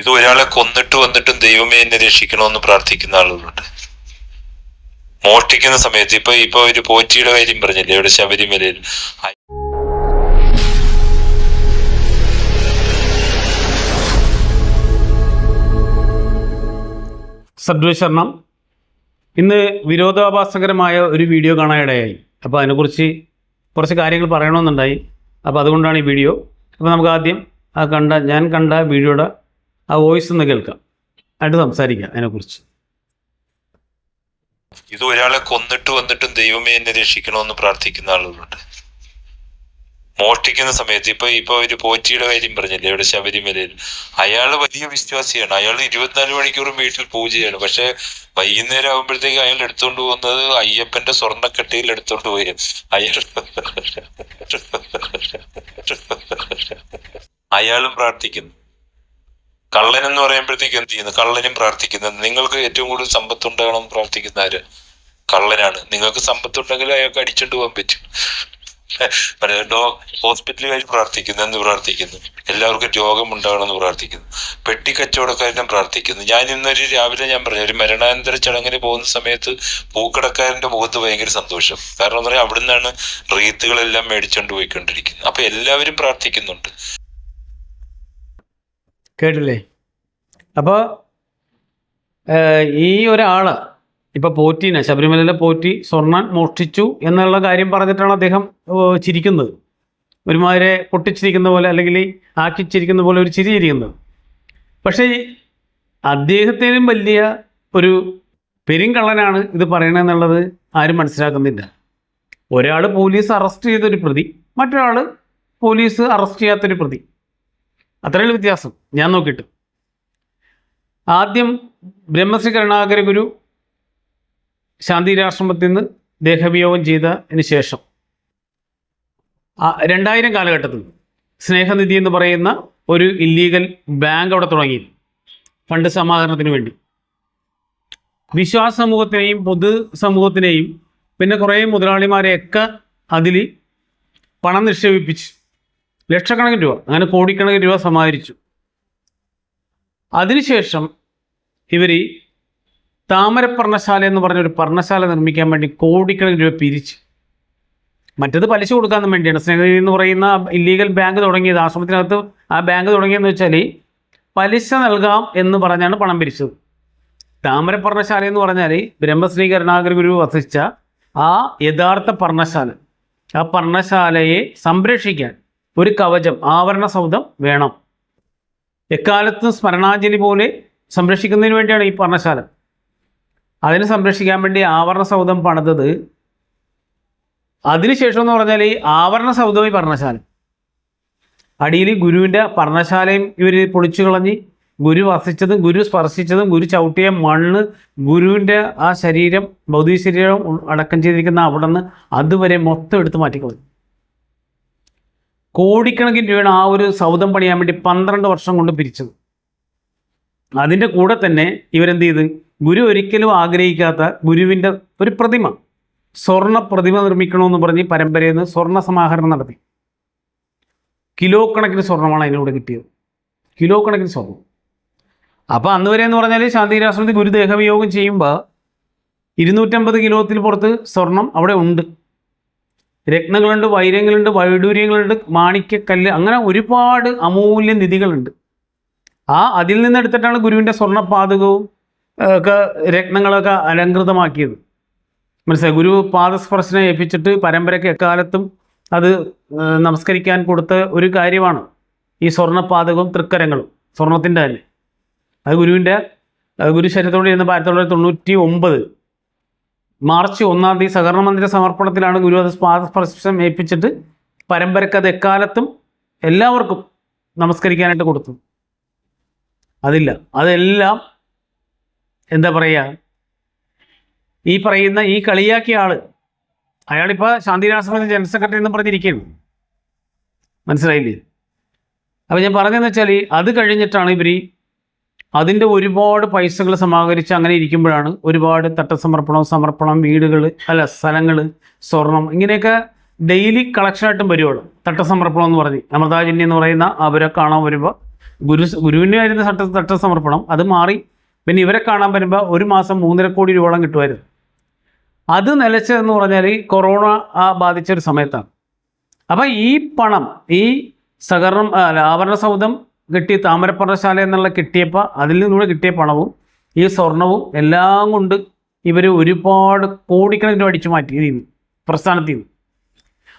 ഇത് ഒരാളെ കൊന്നിട്ട് വന്നിട്ടും ദൈവമേ എന്നെ രക്ഷിക്കണമെന്ന് പ്രാർത്ഥിക്കുന്ന ആളുകളുണ്ട്. മോഷ്ടിക്കുന്ന സമയത്ത് ഇപ്പൊ ഇപ്പൊ ഒരു പോറ്റിയുടെ കാര്യം പറഞ്ഞില്ലേ ഇവിടെ ശബരിമലയിൽ. സദ്വശരണം. ഇന്ന് വിരോധാഭാസകരമായ ഒരു വീഡിയോ കാണാനിടയായി അപ്പോൾ അതിനെക്കുറിച്ച് കുറച്ച് കാര്യങ്ങൾ പറയണമെന്നുണ്ടായി. അപ്പോൾ അതുകൊണ്ടാണ് ഈ വീഡിയോ. അപ്പോൾ നമുക്ക് ആദ്യം ആ കണ്ട ഞാൻ കണ്ട വീഡിയോയുടെ ആ വോയിസ് ഒന്ന് കേൾക്കാം. ആയിട്ട് സംസാരിക്കാം അതിനെക്കുറിച്ച്. ഇത് ഒരാളെ കൊന്നിട്ട് വന്നിട്ടും ദൈവമേ എന്നെ രക്ഷിക്കണമെന്ന് പ്രാർത്ഥിക്കുന്ന ആളുകളുണ്ട്. മോഷ്ടിക്കുന്ന സമയത്ത് ഇപ്പൊ ഇപ്പൊ ഒരു പോറ്റിയുടെ കാര്യം പറഞ്ഞില്ലേ ഇവിടെ ശബരിമലയിൽ. അയാൾ വലിയ വിശ്വാസിയാണ്. അയാൾ ഇരുപത്തിനാല് മണിക്കൂറും വീട്ടിൽ പൂജയാണ്. പക്ഷെ വൈകുന്നേരം ആകുമ്പോഴത്തേക്ക് അയാൾ എടുത്തുകൊണ്ട് പോകുന്നത് അയ്യപ്പന്റെ സ്വർണക്കട്ടയിൽ എടുത്തുകൊണ്ട് പോയി. അയാൾ അയാളും പ്രാർത്ഥിക്കുന്നു. കള്ളൻ എന്ന് പറയുമ്പോഴത്തേക്ക് എന്ത് ചെയ്യുന്നു? കള്ളനും പ്രാർത്ഥിക്കുന്നത് നിങ്ങൾക്ക് ഏറ്റവും കൂടുതൽ സമ്പത്ത് ഉണ്ടാകണം പ്രാർത്ഥിക്കുന്ന ആര്? കള്ളനാണ്. നിങ്ങൾക്ക് സമ്പത്ത് ഉണ്ടെങ്കിൽ അയാൾക്ക് അടിച്ചിട്ട് പോകാൻ പറ്റും. ഡോ ഹോസ്പിറ്റലുകാർ പ്രാർത്ഥിക്കുന്നു എന്ന് പ്രാർത്ഥിക്കുന്നു. എല്ലാവർക്കും രോഗം ഉണ്ടാകണം എന്ന് പ്രാർത്ഥിക്കുന്നു. പെട്ടി കച്ചവടക്കാരനും പ്രാർത്ഥിക്കുന്നു. ഞാൻ ഇന്നൊരു രാവിലെ ഞാൻ പറഞ്ഞു ഒരു മരണാനന്തര ചടങ്ങിന് പോകുന്ന സമയത്ത് പൂക്കടക്കാരന്റെ മുഖത്ത് ഭയങ്കര സന്തോഷം. കാരണം എന്ന് പറയാം അവിടുന്നാണ് റീത്തുകളെല്ലാം മേടിച്ചോണ്ട് പോയിക്കൊണ്ടിരിക്കുന്നത്. അപ്പൊ എല്ലാവരും പ്രാർത്ഥിക്കുന്നുണ്ട്. കേട്ടില്ലേ? അപ്പോൾ ഈ ഒരാൾ ഇപ്പോൾ പോറ്റിനെ ശബരിമലയിലെ പോറ്റി സ്വർണൻ മോഷ്ടിച്ചു എന്നുള്ള കാര്യം പറഞ്ഞിട്ടാണ് അദ്ദേഹം ചിരിക്കുന്നത്. ഒരുമാതിരി പൊട്ടിച്ചിരിക്കുന്ന പോലെ അല്ലെങ്കിൽ ആക്കിച്ചിരിക്കുന്ന പോലെ ഒരു ചിരി ചിരിക്കുന്നത് പക്ഷേ അദ്ദേഹത്തിനും വലിയ ഒരു പെരുങ്കള്ളനാണ് ഇത് പറയണമെന്നുള്ളത് ആരും മനസ്സിലാക്കുന്നില്ല. ഒരാൾ പോലീസ് അറസ്റ്റ് ചെയ്തൊരു പ്രതി മറ്റൊരാൾ പോലീസ് അറസ്റ്റ് ചെയ്യാത്തൊരു പ്രതി. അത്രയുള്ള വ്യത്യാസം. ഞാൻ നോക്കിയിട്ട്. ആദ്യം ബ്രഹ്മശ്രീ കരുണാകര ഗുരു ശാന്തിരാശ്രമത്തിൽ നിന്ന് ദേഹവിയോഗം ചെയ്തതിന് ശേഷം രണ്ടായിരം കാലഘട്ടത്തിൽ സ്നേഹനിധി എന്ന് പറയുന്ന ഒരു ഇല്ലീഗൽ ബാങ്ക് അവിടെ തുടങ്ങി. ഫണ്ട് സമാഹരണത്തിന് വേണ്ടി. വിശ്വാസ സമൂഹത്തിനെയും പൊതു സമൂഹത്തിനെയും പിന്നെ കുറേ മുതലാളിമാരെയൊക്കെ അതിൽ പണം നിക്ഷേപിപ്പിച്ച് ലക്ഷക്കണക്കിന് രൂപ അങ്ങനെ കോടിക്കണക്കിന് രൂപ സമാഹരിച്ചു. അതിനുശേഷം ഇവർ താമര പർണശാല എന്ന് പറഞ്ഞ ഒരു പർണശാല നിർമ്മിക്കാൻ വേണ്ടി കോടിക്കണക്കിന് രൂപ പിരിച്ച്. മറ്റത് പലിശ കൊടുക്കാൻ വേണ്ടിയാണ്. സ്നേഹനിധി എന്ന് പറയുന്ന ഇല്ലീഗൽ ബാങ്ക് തുടങ്ങിയത് ആശ്രമത്തിനകത്ത് ആ ബാങ്ക് തുടങ്ങിയെന്ന് വെച്ചാൽ പലിശ നൽകാം എന്ന് പറഞ്ഞാണ് പണം പിരിച്ചത്. താമര പർണശാല എന്ന് പറഞ്ഞാൽ ബ്രഹ്മശ്രീ കരുണാകര ഗുരു വസിച്ച ആ യഥാർത്ഥ പർണശാല ആ പർണശാലയെ സംരക്ഷിക്കാൻ ഒരു കവചം ആവരണ സൗധം വേണം. എക്കാലത്തും സ്മരണാഞ്ജലി പോലെ സംരക്ഷിക്കുന്നതിന് വേണ്ടിയാണ് ഈ പർണശാല. അതിനെ സംരക്ഷിക്കാൻ വേണ്ടി ആവരണ സൗധം പണിതത് അതിനുശേഷം എന്ന് പറഞ്ഞാൽ ഈ ആവരണ സൗധവും ഈ പർണശാല. അടിയിൽ ഗുരുവിന്റെ പർണശാലയും ഇവർ പൊളിച്ചു കളഞ്ഞ് ഗുരു വസിച്ചതും ഗുരു സ്പർശിച്ചതും ഗുരു ചവിട്ടിയ മണ്ണ് ഗുരുവിന്റെ ആ ശരീരം ഭൗതിക ശരീരം അടക്കം ചെയ്തിരിക്കുന്ന അവിടെ നിന്ന് അതുവരെ മൊത്തം എടുത്ത് മാറ്റിക്കളഞ്ഞു. കോടിക്കണക്കിന് രൂപയാണ് ആ ഒരു സൗധം പണിയാൻ വേണ്ടി പന്ത്രണ്ട് വർഷം കൊണ്ട് പിരിച്ചത്. അതിന്റെ കൂടെ തന്നെ ഇവരെന്ത് ചെയ്ത്? ഗുരു ഒരിക്കലും ആഗ്രഹിക്കാത്ത ഗുരുവിന്റെ ഒരു പ്രതിമ സ്വർണ പ്രതിമ നിർമ്മിക്കണമെന്ന് പറഞ്ഞ് പരമ്പരയിൽ നിന്ന് സ്വർണ സമാഹരണം നടത്തി. കിലോ കണക്കിന് സ്വർണമാണ് അതിനൂടെ കിട്ടിയത്. കിലോ കണക്കിന് സ്വർണം. അപ്പോൾ അന്ന് വരെ എന്ന് പറഞ്ഞാൽ ശാന്തിരാശ്രമത്തിൽ ഗുരുദേഹവിയോഗം ചെയ്യുമ്പോൾ ഇരുന്നൂറ്റമ്പത് കിലോത്തിൽ പുറത്ത് സ്വർണം അവിടെ ഉണ്ട്. രത്നങ്ങളുണ്ട് വൈരങ്ങളുണ്ട് വൈഡൂര്യങ്ങളുണ്ട് മാണിക്യക്കല്ല് അങ്ങനെ ഒരുപാട് അമൂല്യ നിധികളുണ്ട്. ആ അതിൽ നിന്നെടുത്തിട്ടാണ് ഗുരുവിന്റെ സ്വർണപാതകവും ഒക്കെ രത്നങ്ങളൊക്കെ അലങ്കൃതമാക്കിയത് മനസ്സിലായി? ഗുരു പാദസ്പർശനം ഏൽപ്പിച്ചിട്ട് പരമ്പരയ്ക്ക് എക്കാലത്തും അത് നമസ്കരിക്കാൻ കൊടുത്ത ഒരു കാര്യമാണ് ഈ സ്വർണപാതകവും തൃക്കരങ്ങളും സ്വർണത്തിന്റെ തന്നെ. അത് ഗുരുവിന്റെ ഗുരു ശരീരത്തോടെ ഇരുന്ന് ആയിരത്തി തൊള്ളായിരത്തി തൊണ്ണൂറ്റി ഒമ്പത്. മാർച്ച് ഒന്നാം തീയതി സഹകരണ മന്ദിര സമർപ്പണത്തിലാണ് ഗുരുവായൂർ പാദസ്പർശം ഏൽപ്പിച്ചിട്ട് പരമ്പരക്ക് അത് എക്കാലത്തും എല്ലാവർക്കും നമസ്കരിക്കാനായിട്ട് കൊടുത്തു. അതില്ല. അതെല്ലാം എന്താ പറയുക ഈ പറയുന്ന ഈ കളിയാക്കിയ ആൾ അയാളിപ്പോൾ ശാന്തിരാശ്രമത്തിൽ ജനറൽ സെക്രട്ടറി എന്ന് പറഞ്ഞിരിക്കുകയാണ് മനസ്സിലായില്ലേ? അപ്പോൾ ഞാൻ പറഞ്ഞതെന്ന് വെച്ചാൽ അത് കഴിഞ്ഞിട്ടാണ് ഇവർ അതിന്റെ ഒരുപാട് പൈസകൾ സമാഹരിച്ച് അങ്ങനെ ഇരിക്കുമ്പോഴാണ് ഒരുപാട് തട്ടസമർപ്പണം സമർപ്പണം വീടുകൾ അല്ല സ്ഥലങ്ങൾ സ്വർണം ഇങ്ങനെയൊക്കെ ഡെയിലി കളക്ഷനായിട്ടും വരുവുള്ളൂ തട്ടസമർപ്പണം എന്ന് പറഞ്ഞ്. അമൃതാജന്യ എന്ന് പറയുന്ന അവരെ കാണാൻ വരുമ്പോൾ ഗുരു ഗുരുവിന്റെ ആയിരുന്ന തട്ട തട്ടസമർപ്പണം. അത് മാറി. പിന്നെ ഇവരെ കാണാൻ വരുമ്പോൾ ഒരു മാസം മൂന്നര കോടി രൂപയോളം കിട്ടുമായിരുന്നു. അത് നിലച്ചതെന്ന് പറഞ്ഞാൽ ഈ കൊറോണ ബാധിച്ച ഒരു സമയത്താണ്. അപ്പം ഈ പണം ഈ സഹകരണം അല്ല, ആഭരണ സൗധം കിട്ടി താമരപ്പറശാല എന്നുള്ള കിട്ടിയപ്പോൾ അതിൽ നിന്നുകൂടെ കിട്ടിയ പണവും ഈ സ്വർണവും എല്ലാം കൊണ്ട് ഇവർ ഒരുപാട് കോടിക്കണക്കിന് അടിച്ചു മാറ്റി ഇതിൽ നിന്ന് പ്രസ്ഥാനത്തിൽ നിന്ന്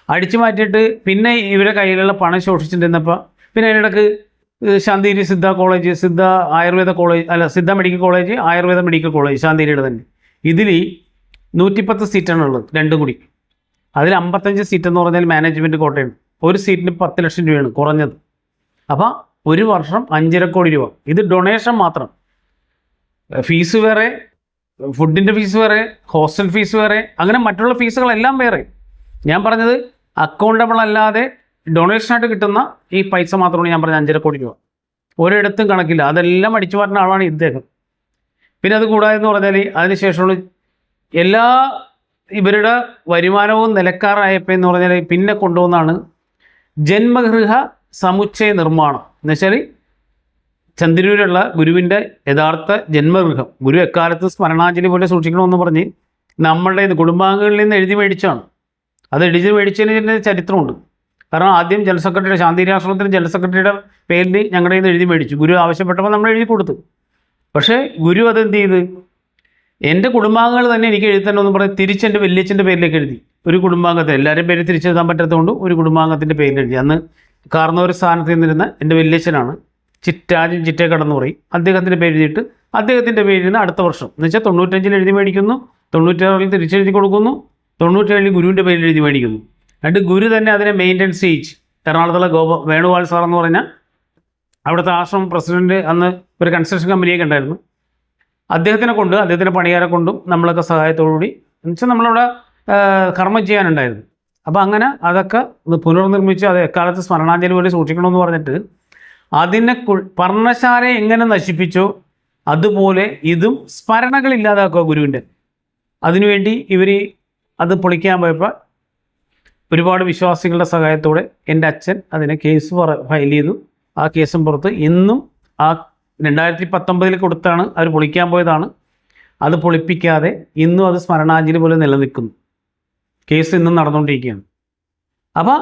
അടിച്ചു മാറ്റിയിട്ട് പിന്നെ ഇവരുടെ കയ്യിലുള്ള പണം ശോഷിച്ചിട്ടിരുന്നപ്പോൾ പിന്നെ അതിനിടക്ക് ശാന്തിരി സിദ്ധ കോളേജ് സിദ്ധ ആയുർവേദ കോളേജ് അല്ല Siddha medical college Ayurveda medical college ശാന്തിരിയുടെ തന്നെ. ഇതിൽ നൂറ്റിപ്പത്ത് സീറ്റാണ് ഉള്ളത് രണ്ടും കൂടി. അതിൽ അമ്പത്തഞ്ച് സീറ്റ് എന്ന് പറഞ്ഞാൽ മാനേജ്മെന്റ് കോട്ടയാണ്. ഒരു സീറ്റിന് പത്ത് ലക്ഷം രൂപയാണ് കുറഞ്ഞത്. അപ്പോൾ ഒരു വർഷം അഞ്ചര കോടി രൂപ. ഇത് ഡൊണേഷൻ മാത്രം. ഫീസ് വേറെ ഫുഡിന്റെ ഫീസ് വേറെ ഹോസ്റ്റൽ ഫീസ് വേറെ അങ്ങനെ മറ്റുള്ള ഫീസുകളെല്ലാം വേറെ. ഞാൻ പറഞ്ഞത് അക്കൗണ്ടബിൾ അല്ലാതെ ഡൊണേഷനായിട്ട് കിട്ടുന്ന ഈ പൈസ മാത്രമാണ് ഞാൻ പറഞ്ഞത് അഞ്ചര കോടി രൂപ. ഒരിടത്തും കണക്കില്ല. അതെല്ലാം അടിച്ചു പറഞ്ഞ ആളാണ് ഇദ്ദേഹം. പിന്നെ അത് കൂടാതെ എന്ന് പറഞ്ഞാൽ അതിനുശേഷമുള്ള എല്ലാ ഇവരുടെ വരുമാനവും നിലക്കാറായപ്പോൾ എന്ന് പറഞ്ഞാൽ പിന്നെ കൊണ്ടുവന്നാണ് ജന്മഗൃഹ സമുച്ചയ നിർമ്മാണം. എന്നുവെച്ചാൽ ചന്ദ്രൂരുള്ള ഗുരുവിന്റെ യഥാർത്ഥ ജന്മഗൃഹം. ഗുരു എക്കാലത്ത് സ്മരണാഞ്ജലി പോലെ സൂക്ഷിക്കണമെന്ന് പറഞ്ഞ് നമ്മളുടെ കുടുംബാംഗങ്ങളിൽ നിന്ന് എഴുതി മേടിച്ചാണ് അത് എഴുതി മേടിച്ചതിന് തന്നെ ചരിത്രമുണ്ട്. കാരണം ആദ്യം ജനറൽ സെക്രട്ടറിയുടെ ശാന്തിരി ആശ്രമത്തിന് ജനറൽ സെക്രട്ടറിയുടെ പേരിൽ ഞങ്ങളുടെ കയ്യിൽ എഴുതി മേടിച്ചു. ഗുരു ആവശ്യപ്പെട്ടപ്പോൾ നമ്മൾ എഴുതി കൊടുത്തു. പക്ഷേ ഗുരു അതെന്ത് ചെയ്ത്? എന്റെ കുടുംബാംഗങ്ങൾ തന്നെ എനിക്ക് എഴുതണമെന്ന് പറഞ്ഞ് തിരിച്ച് എന്റെ വല്യച്ഛന്റെ പേരിലേക്ക് എഴുതി. ഒരു കുടുംബാംഗത്തെ എല്ലാവരും പേര് തിരിച്ചെഴുതാൻ പറ്റാത്തതുകൊണ്ട് ഒരു കുടുംബാംഗത്തിന്റെ പേരിൽ എഴുതി. അന്ന് കാർന്നവർ സ്ഥാനത്ത് നിന്നിരുന്ന എന്റെ വല്യച്ഛനാണ്. ചിറ്റാജൻ ചിറ്റേക്കടന്ന് പറയും അദ്ദേഹത്തിന്റെ പേര് എഴുതിയിട്ട് അദ്ദേഹത്തിന്റെ പേരിൽ നിന്ന് അടുത്ത വർഷം. എന്ന് വെച്ചാൽ തൊണ്ണൂറ്റഞ്ചിൽ എഴുതി മേടിക്കുന്നു. തൊണ്ണൂറ്റാറിൽ തിരിച്ചെഴുതി കൊടുക്കുന്നു. തൊണ്ണൂറ്റേഴിൽ ഗുരുവിന്റെ പേരിൽ എഴുതി മേടിക്കുന്നു. എന്നിട്ട് ഗുരു തന്നെ അതിനെ മെയിന്റെനൻസ് ചെയ്യിച്ച്. എറണാകുളത്തുള്ള ഗോപ വേണുഗോപാൽ സാർ എന്ന് പറഞ്ഞാൽ അവിടുത്തെ ആശ്രമം പ്രസിഡന്റ് അന്ന് ഒരു കൺസ്ട്രക്ഷൻ കമ്പനിയൊക്കെ ഉണ്ടായിരുന്നു. അദ്ദേഹത്തിനെ കൊണ്ട് അദ്ദേഹത്തിന്റെ പണിയാരെ കൊണ്ടും നമ്മളൊക്കെ സഹായത്തോടുകൂടി. എന്നുവെച്ചാൽ നമ്മളവിടെ കർമ്മം ചെയ്യാനുണ്ടായിരുന്നു. അപ്പോൾ അങ്ങനെ അതൊക്കെ പുനർനിർമ്മിച്ച് അത് എക്കാലത്ത് സ്മരണാഞ്ജലി പോലെ സൂക്ഷിക്കണമെന്ന് പറഞ്ഞിട്ട് അതിനെ പർണശാലയെ എങ്ങനെ നശിപ്പിച്ചോ അതുപോലെ ഇതും സ്മരണകൾ ഇല്ലാതാക്കുക ഗുരുവിന്റെ. അതിനുവേണ്ടി ഇവർ അത് പൊളിക്കാൻ പോയപ്പോൾ ഒരുപാട് വിശ്വാസികളുടെ സഹായത്തോടെ എന്റെ അച്ഛൻ അതിനെ കേസ് ഫയൽ ചെയ്തു. ആ കേസും പുറത്ത് ഇന്നും ആ രണ്ടായിരത്തി പത്തൊമ്പതിൽ കൊടുത്താണ് അവർ പൊളിക്കാൻ പോയതാണ്. അത് പൊളിപ്പിക്കാതെ ഇന്നും അത് സ്മരണാഞ്ജലി പോലെ നിലനിൽക്കുന്നു. കേസ് ഇന്നും നടന്നുകൊണ്ടിരിക്കുകയാണ്. അപ്പോൾ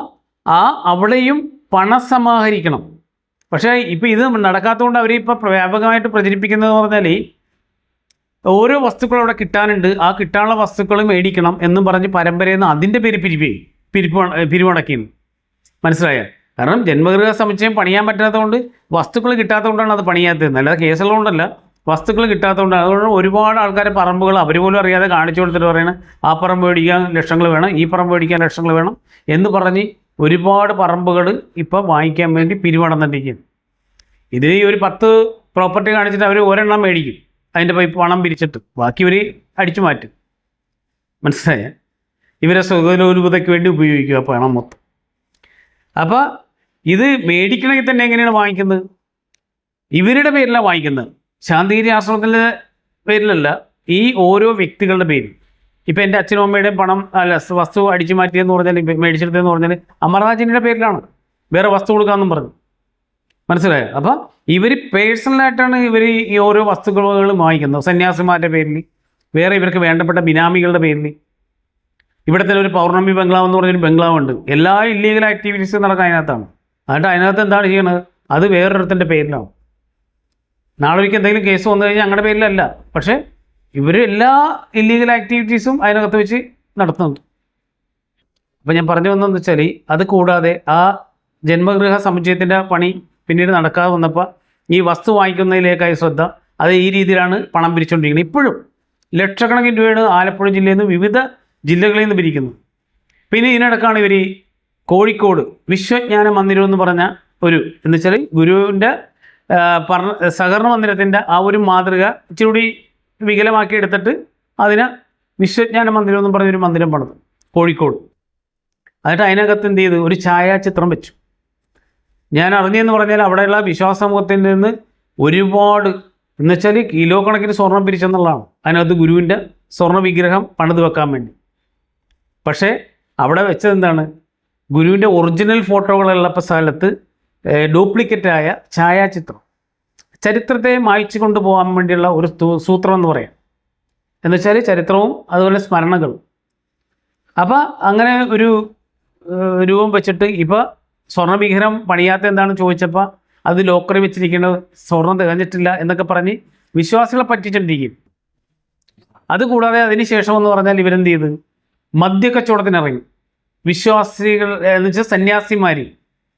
ആ അവിടെയും പണം സമാഹരിക്കണം. പക്ഷേ ഇപ്പോൾ ഇത് നടക്കാത്തതുകൊണ്ട് അവർ ഇപ്പോൾ വ്യാപകമായിട്ട് പ്രചരിപ്പിക്കുന്നത് പറഞ്ഞാൽ ഓരോ വസ്തുക്കൾ അവിടെ കിട്ടാനുണ്ട്. ആ കിട്ടാനുള്ള വസ്തുക്കൾ മേടിക്കണം എന്നും പറഞ്ഞ് പരമ്പരയിൽ നിന്ന് അതിന്റെ പേര് പിരിപ്പി പിരിപ്പ് പിരിവടക്കിയിരുന്നു മനസ്സിലായ? കാരണം ജന്മഗൃഹ സമുച്ചയം പണിയാൻ പറ്റാത്തതുകൊണ്ട് വസ്തുക്കൾ കിട്ടാത്തതുകൊണ്ടാണ് അത് പണിയാത്തത്. അല്ലാതെ കേസുള്ളതുകൊണ്ടല്ല വസ്തുക്കൾ കിട്ടാത്തതുകൊണ്ട് അതുകൊണ്ട് ഒരുപാട് ആൾക്കാർ പറമ്പുകൾ അവർ പോലും അറിയാതെ കാണിച്ചു കൊടുത്തിട്ട് പറയണം ആ പറമ്പ് മേടിക്കാൻ ലക്ഷങ്ങൾ വേണം ഈ പറമ്പ് മേടിക്കാൻ ലക്ഷങ്ങൾ വേണം എന്ന് പറഞ്ഞ് ഒരുപാട് പറമ്പുകൾ ഇപ്പോൾ വാങ്ങിക്കാൻ വേണ്ടി പിരിവടന്നിരിക്കുകയാണ് ഇതിൽ ഒരു പത്ത് പ്രോപ്പർട്ടി കാണിച്ചിട്ട് അവർ ഒരെണ്ണം മേടിക്കും അതിന്റെ പൈപ്പ് പണം പിരിച്ചിട്ട് ബാക്കി ഇവർ അടിച്ചു മാറ്റും. മനസ്സിലായ? ഇവരെ സുഖലോലുപതയ്ക്ക് വേണ്ടി ഉപയോഗിക്കുക പണം മൊത്തം. അപ്പോൾ ഇത് മേടിക്കണമെങ്കിൽ തന്നെ എങ്ങനെയാണ് വാങ്ങിക്കുന്നത്? ഇവരുടെ പേരിലാണ് വാങ്ങിക്കുന്നത്. ശാന്തിഗിരി ആശ്രമത്തിന്റെ പേരിലല്ല ഈ ഓരോ വ്യക്തികളുടെ പേരിൽ ഇപ്പം എന്റെ അച്ഛനും അമ്മയുടെയും പണം അല്ല വസ്തു അടിച്ചു മാറ്റിയെന്ന് പറഞ്ഞാൽ മേടിച്ചെടുത്തതെന്ന് പറഞ്ഞാൽ അമർനാഥിന്റെ പേരിലാണ്. വേറെ വസ്തു കൊടുക്കാമെന്നും പറഞ്ഞു. മനസ്സിലായോ? അപ്പം ഇവർ പേഴ്സണലായിട്ടാണ് ഇവർ ഈ ഓരോ വസ്തുക്കളും വാങ്ങിക്കുന്നത്. സന്യാസിമാരുടെ പേരിൽ വേറെ ഇവർക്ക് വേണ്ടപ്പെട്ട ബിനാമികളുടെ പേരിൽ ഇവിടെ തന്നെ ഒരു പൗർണമി ബംഗ്ലാവ് എന്ന് പറഞ്ഞൊരു ബംഗ്ലാവ് ഉണ്ട്. എല്ലാ ഇല്ലീഗൽ ആക്ടിവിറ്റീസും നടക്കാൻ അതിനകത്താണ്. അതുകൊണ്ട് അതിനകത്ത് എന്താണ് ചെയ്യണത്? അത് വേറൊരിടത്തിന്റെ പേരിലാവും നാളെ ഒരിക്കൽ എന്തെങ്കിലും കേസ് വന്നു കഴിഞ്ഞാൽ ഞങ്ങളുടെ പേരിലല്ല. പക്ഷേ ഇവർ എല്ലാ ഇല്ലീഗൽ ആക്ടിവിറ്റീസും അതിനകത്ത് വെച്ച് നടത്തുന്നുണ്ട്. അപ്പം ഞാൻ പറഞ്ഞു വന്നതെന്ന് വെച്ചാൽ അത് കൂടാതെ ആ ജന്മഗൃഹ സമുച്ചയത്തിന്റെ പണി പിന്നീട് നടക്കാതെ വന്നപ്പോൾ ഈ വസ്തു വാങ്ങിക്കുന്നതിലേക്കായി ശ്രദ്ധ അത് ഈ രീതിയിലാണ് പണം പിരിച്ചുകൊണ്ടിരിക്കുന്നത് ഇപ്പോഴും ലക്ഷക്കണക്കിന് രൂപയാണ് ആലപ്പുഴ ജില്ലയിൽ നിന്ന് വിവിധ ജില്ലകളിൽ നിന്ന് പിരിക്കുന്നത്. പിന്നെ ഇതിനിടക്കാണ് ഇവർ കോഴിക്കോട് വിശ്വജ്ഞാന മന്ദിരം എന്ന് പറഞ്ഞ ഒരു എന്ന് വെച്ചാൽ ഗുരുവിന്റെ പറഞ്ഞ സഹകരണ മന്ദിരത്തിന്റെ ആ ഒരു മാതൃക ഇച്ചിരി വികലമാക്കി എടുത്തിട്ട് അതിന് വിശ്വജ്ഞാന മന്ദിരം എന്ന് പറഞ്ഞൊരു മന്ദിരം പണിത് കോഴിക്കോട്. എന്നിട്ട് അതിനകത്ത് എന്ത് ചെയ്തു? ഒരു ഛായാചിത്രം വെച്ചു. ഞാൻ അറിഞ്ഞതെന്ന് പറഞ്ഞാൽ അവിടെയുള്ള വിശ്വാസ സമൂഹത്തിൽ നിന്ന് ഒരുപാട് എന്നുവെച്ചാൽ കിലോ കണക്കിന് സ്വർണം പിരിച്ചെന്നുള്ളതാണ്. അതിനകത്ത് ഗുരുവിന്റെ സ്വർണ വിഗ്രഹം പണിത് വെക്കാൻ വേണ്ടി. പക്ഷേ അവിടെ വെച്ചത് എന്താണ്? ഗുരുവിന്റെ ഒറിജിനൽ ഫോട്ടോകളുള്ള സ്ഥലത്ത് ഡ്യൂപ്ലിക്കറ്റായ ഛായാചിത്രം. ചരിത്രത്തെ മായ്ച്ചു കൊണ്ടുപോകാൻ വേണ്ടിയുള്ള ഒരു സൂത്രം എന്ന് പറയാം. എന്നുവെച്ചാൽ ചരിത്രവും അതുപോലെ സ്മരണകളും. അപ്പോൾ അങ്ങനെ ഒരു രൂപം വെച്ചിട്ട് ഇപ്പോൾ സ്വർണവിഗ്രഹം പണിയാത്ത എന്താണെന്ന് ചോദിച്ചപ്പോൾ അത് ലോക്കറി വെച്ചിരിക്കുന്നത് സ്വർണം തികഞ്ഞിട്ടില്ല എന്നൊക്കെ പറഞ്ഞ് വിശ്വാസികളെ പറ്റിച്ചിട്ടിരിക്കും അതുകൂടാതെ അതിന് ശേഷം എന്ന് പറഞ്ഞാൽ ഇവരെന്ത് ചെയ്ത്? മദ്യക്കച്ചവടത്തിനിറങ്ങി. വിശ്വാസികൾ എന്ന് വെച്ചാൽ സന്യാസിമാർ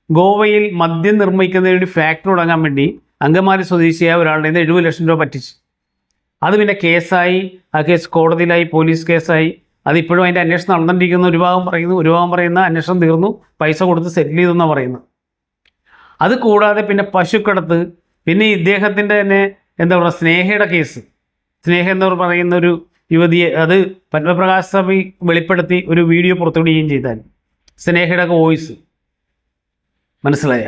ഗോവയിൽ മദ്യം നിർമ്മിക്കുന്നതിന് വേണ്ടി ഫാക്ടറി തുടങ്ങാൻ വേണ്ടി അങ്കമാലി സ്വദേശിയായ ഒരാളുടെ നിന്ന് എഴുപത് ലക്ഷം രൂപ പറ്റിച്ചു. അത് പിന്നെ കേസായി ആ കേസ് കോടതിയിലായി പോലീസ് കേസായി. അതിപ്പോഴും അതിന്റെ അന്വേഷണം നടന്നിരിക്കുന്ന. ഒരു ഭാഗം പറയുന്നു ഒരു ഭാഗം പറയുന്ന അന്വേഷണം തീർന്നു. പൈസ കൊടുത്ത് സെറ്റിൽ ചെയ്തു എന്നാണ് പറയുന്നത്. അത് കൂടാതെ പിന്നെ പശുക്കടത്ത് പിന്നെ ഇദ്ദേഹത്തിന്റെ തന്നെ എന്താ പറയുക സ്നേഹയുടെ കേസ്. സ്നേഹ എന്ന് പറയുന്ന ഒരു യുവതിയെ അത് പത്മപ്രകാശ് സ്വാമി വെളിപ്പെടുത്തി ഒരു വീഡിയോ പുറത്തുവിടുകയും ചെയ്താൽ സ്നേഹയുടെ വോയിസ്. മനസ്സിലായ?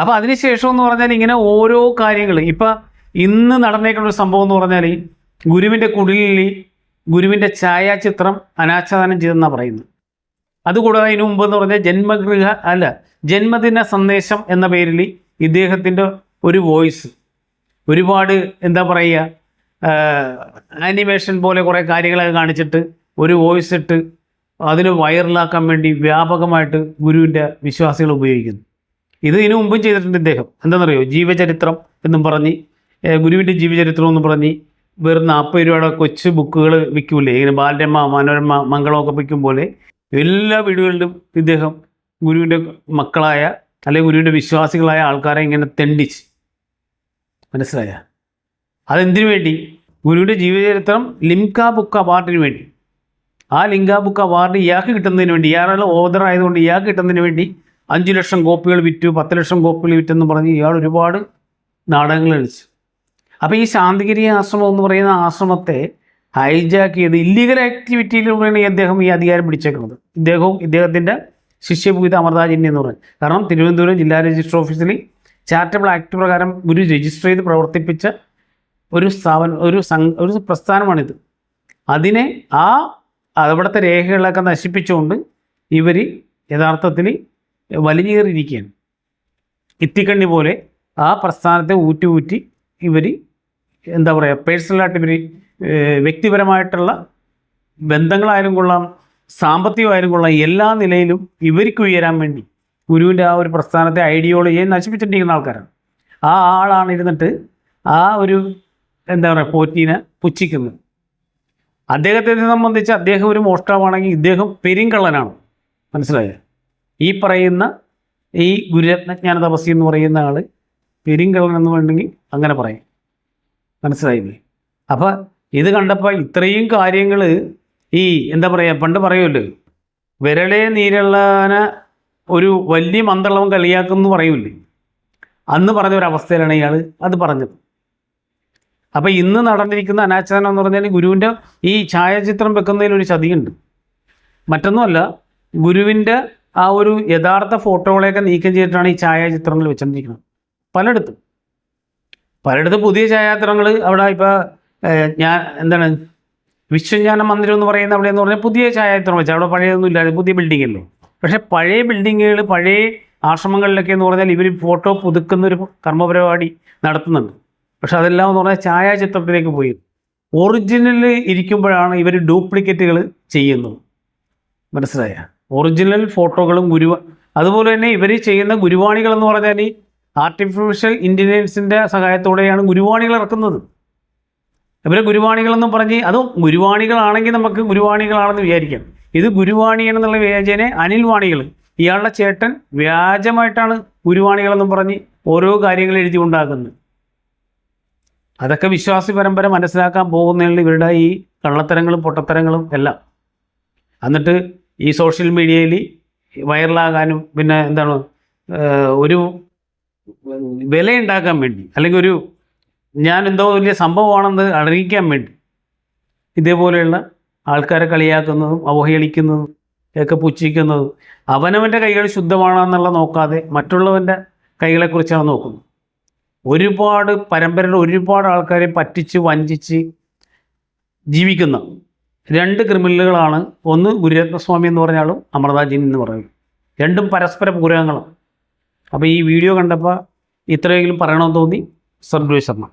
അപ്പോൾ അതിനുശേഷം എന്ന് പറഞ്ഞാൽ ഇങ്ങനെ ഓരോ കാര്യങ്ങൾ. ഇപ്പം ഇന്ന് നടന്നേക്കുന്ന ഒരു സംഭവം എന്ന് പറഞ്ഞാൽ ഗുരുവിന്റെ കുടിലിൽ ഗുരുവിന്റെ ഛായാചിത്രം അനാച്ഛാദനം ചെയ്തെന്നാണ് പറയുന്നത്. അതുകൂടാതെ അതിനു മുമ്പ് എന്ന് പറഞ്ഞാൽ ജന്മഗൃഹ അല്ല ജന്മദിന സന്ദേശം എന്ന പേരിൽ ഇദ്ദേഹത്തിന്റെ ഒരു വോയിസ്. ഒരുപാട് എന്താ പറയുക ആനിമേഷൻ പോലെ കുറേ കാര്യങ്ങളൊക്കെ കാണിച്ചിട്ട് ഒരു വോയിസ് ഇട്ട് അതിന് വൈറലാക്കാൻ വേണ്ടി വ്യാപകമായിട്ട് ഗുരുവിന്റെ വിശ്വാസികൾ ഉപയോഗിക്കുന്നു. ഇത് ഇതിനു മുമ്പും ചെയ്തിട്ടുണ്ട് ഇദ്ദേഹം. എന്താണെന്നറിയോ? ജീവചരിത്രം എന്നും പറഞ്ഞ് ഗുരുവിന്റെ ജീവചരിത്രം എന്ന് പറഞ്ഞ് വെറും നാൽപ്പത് രൂപയുടെ കൊച്ചു ബുക്കുകൾ വിൽക്കൂലേ? ഇങ്ങനെ ബാലരമ മനോരമ മംഗളമൊക്കെ വിൽക്കും പോലെ എല്ലാ വീടുകളിലും ഇദ്ദേഹം ഗുരുവിന്റെ മക്കളായ അല്ലെങ്കിൽ ഗുരുവിന്റെ വിശ്വാസികളായ ആൾക്കാരെ ഇങ്ങനെ തെണ്ടിച്ച്. മനസ്സിലായ? അതെന്തിനു വേണ്ടി? ഗുരുവിന്റെ ജീവചരിത്രം ലിംക ബുക്ക് അവാർഡിന് വേണ്ടി. ആ ലിംക ബുക്ക് അവാർഡ് ഇയാൾക്ക് കിട്ടുന്നതിന് വേണ്ടി ഇയാളുടെ ഓദർ ആയതുകൊണ്ട് ഇയാൾക്ക് കിട്ടുന്നതിന് വേണ്ടി അഞ്ച് ലക്ഷം കോപ്പികൾ വിറ്റു പത്ത് ലക്ഷം കോപ്പികൾ വിറ്റെന്ന് പറഞ്ഞ് ഇയാൾ ഒരുപാട് നാടകങ്ങൾ കളിച്ചു. അപ്പോൾ ഈ ശാന്തിഗിരി ആശ്രമം എന്ന് പറയുന്ന ആശ്രമത്തെ ഹൈജാക്ക് ചെയ്ത് ഇല്ലീഗൽ ആക്ടിവിറ്റിയിലൂടെയാണ് ഈ അദ്ദേഹം ഈ അധികാരം പിടിച്ചേക്കുന്നത്. ഇദ്ദേഹവും ഇദ്ദേഹത്തിന്റെ ശിഷ്യഭൂത അമൃതാജന്യ എന്ന് പറയുന്നത് കാരണം തിരുവനന്തപുരം ജില്ലാ രജിസ്റ്റർ ഓഫീസിൽ ചാരിറ്റബിൾ ആക്ട് പ്രകാരം ഒരു രജിസ്റ്റർ ചെയ്ത് പ്രവർത്തിപ്പിച്ച ഒരു സ്ഥാപനം ഒരു സംഘ ഒരു പ്രസ്ഥാനമാണിത്. അതിനെ ആ അവിടുത്തെ രേഖകളൊക്കെ നശിപ്പിച്ചുകൊണ്ട് ഇവർ യഥാർത്ഥത്തിൽ വലിഞ്ഞേറിയിരിക്കുകയാണ്. ഇത്തിക്കണ്ണി പോലെ ആ പ്രസ്ഥാനത്തെ ഊറ്റി ഊറ്റി ഇവർ എന്താ പറയുക പേഴ്സണലായിട്ട് ഇവർ വ്യക്തിപരമായിട്ടുള്ള ബന്ധങ്ങളായാലും കൊള്ളാം സാമ്പത്തികമായാലും കൊള്ളാം എല്ലാ നിലയിലും ഇവർക്ക് ഉയരാൻ വേണ്ടി ഗുരുവിന്റെ ആ ഒരു പ്രസ്ഥാനത്തെ ഐഡിയോളജിയെ നശിപ്പിച്ചിട്ടിരിക്കുന്ന ആൾക്കാരാണ്. ആ ആളാണ് ഇരുന്നിട്ട് ആ ഒരു എന്താ പറയുക പോറ്റീനെ പുച്ഛിക്കുന്നത്. അദ്ദേഹത്തെ സംബന്ധിച്ച് അദ്ദേഹം ഒരു മോഷ്ടാവാണെങ്കിൽ ഇദ്ദേഹം പെരിങ്കള്ളനാണ്. മനസ്സിലായോ? ഈ പറയുന്ന ഈ ഗുരുരത്നജ്ഞാന തപസ്സി എന്ന് പറയുന്ന ആൾ പെരിങ്കള്ളൻ എന്ന് വേണമെങ്കിൽ അങ്ങനെ പറയും. മനസ്സിലായില്ലേ? അപ്പോൾ ഇത് കണ്ടപ്പോൾ ഇത്രയും കാര്യങ്ങൾ ഈ എന്താ പറയുക പണ്ട് പറയുമല്ലോ വിരളെ നീരള്ളാന ഒരു വലിയ മന്ദളവും കളിയാക്കും എന്ന് പറയൂലേ അന്ന് പറഞ്ഞ ഒരു അവസ്ഥയിലാണ് ഇയാൾ അത് പറഞ്ഞത്. അപ്പോൾ ഇന്ന് നടന്നിരിക്കുന്ന അനാച്ഛാദനം എന്ന് പറഞ്ഞാൽ ഗുരുവിന്റെ ഈ ഛായാചിത്രം വെക്കുന്നതിൽ ഒരു ചതിയുണ്ട്. മറ്റൊന്നുമല്ല ഗുരുവിന്റെ ആ ഒരു യഥാർത്ഥ ഫോട്ടോകളെയൊക്കെ നീക്കം ചെയ്തിട്ടാണ് ഈ ഛായാചിത്രങ്ങൾ വെച്ചുകൊണ്ടിരിക്കുന്നത് പലയിടത്തും. പലയിടത്തും പുതിയ ഛായാചിത്രങ്ങൾ അവിടെ ഇപ്പോൾ ഞാൻ എന്താണ് വിശ്വജ്ഞാന മന്ദിരം എന്ന് പറയുന്ന അവിടെ എന്ന് പറഞ്ഞാൽ പുതിയ ഛായാചിത്രം വെച്ചാൽ അവിടെ പഴയതൊന്നും ഇല്ലാതെ പുതിയ ബിൽഡിംഗ് അല്ലേ പക്ഷേ പഴയ ബിൽഡിങ്ങുകൾ പഴയ ആശ്രമങ്ങളിലൊക്കെ എന്ന് പറഞ്ഞാൽ ഇവർ ഫോട്ടോ പുതുക്കുന്ന ഒരു കർമ്മപരിപാടി നടത്തുന്നുണ്ട്. പക്ഷെ അതെല്ലാം എന്ന് പറഞ്ഞാൽ ഛായാചിത്രത്തിലേക്ക് പോയി. ഒറിജിനൽ ഇരിക്കുമ്പോഴാണ് ഇവർ ഡ്യൂപ്ലിക്കേറ്റുകൾ ചെയ്യുന്നത്. മനസ്സിലായ? ഒറിജിനൽ ഫോട്ടോകളും ഗുരു അതുപോലെ തന്നെ ഇവർ ചെയ്യുന്ന ഗുരുവാണികൾ എന്ന് പറഞ്ഞാൽ ആർട്ടിഫിഷ്യൽ ഇന്റലിജൻസിന്റെ സഹായത്തോടെയാണ് ഗുരുവാണികൾ ഇറക്കുന്നത്. ഇവരെ ഗുരുവാണികളെന്നും പറഞ്ഞ് അതും ഗുരുവാണികളാണെങ്കിൽ നമുക്ക് ഗുരുവാണികളാണെന്ന് വിചാരിക്കാം. ഇത് ഗുരുവാണി എന്നുള്ള വ്യാജനെ അനിൽ വാണികൾ ഇയാളുടെ ചേട്ടൻ വ്യാജമായിട്ടാണ് ഗുരുവാണികളെന്നും പറഞ്ഞ് ഓരോ കാര്യങ്ങൾ എഴുതി ഉണ്ടാക്കുന്നത്. അതൊക്കെ വിശ്വാസി പരമ്പര മനസ്സിലാക്കാൻ പോകുന്നതിൽ ഇവരുടെ ഈ കള്ളത്തരങ്ങളും പൊട്ടത്തരങ്ങളും എല്ലാം. എന്നിട്ട് ഈ സോഷ്യൽ മീഡിയയിൽ വൈറലാകാനും പിന്നെ എന്താണ് ഒരു വിലയുണ്ടാക്കാൻ വേണ്ടി അല്ലെങ്കിൽ ഒരു ഞാൻ എന്തോ വലിയ സംഭവമാണെന്ന് അറിയിക്കാൻ വേണ്ടി ഇതേപോലെയുള്ള ആൾക്കാരെ കളിയാക്കുന്നതും അവഹേളിക്കുന്നതും ഒക്കെ പുച്ഛിക്കുന്നതും അവനവന്റെ കൈകൾ ശുദ്ധമാണെന്നുള്ള നോക്കാതെ മറ്റുള്ളവന്റെ കൈകളെക്കുറിച്ചാണ് നോക്കുന്നത്. ഒരുപാട് പരമ്പരയിൽ ഒരുപാട് ആൾക്കാരെ പറ്റിച്ച് വഞ്ചിച്ച് ജീവിക്കുന്ന രണ്ട് ക്രിമിനലുകളാണ്. ഒന്ന് ഗുരുരത്നസ്വാമി എന്ന് പറഞ്ഞാലും അമൃതാജിൻ എന്ന് പറയുന്നത് രണ്ടും പരസ്പര പൂരകങ്ങളാണ് അപ്പോൾ ഈ വീഡിയോ കണ്ടപ്പോൾ ഇത്രയെങ്കിലും പറയണമെന്ന് തോന്നി. സർവേശ്വരണം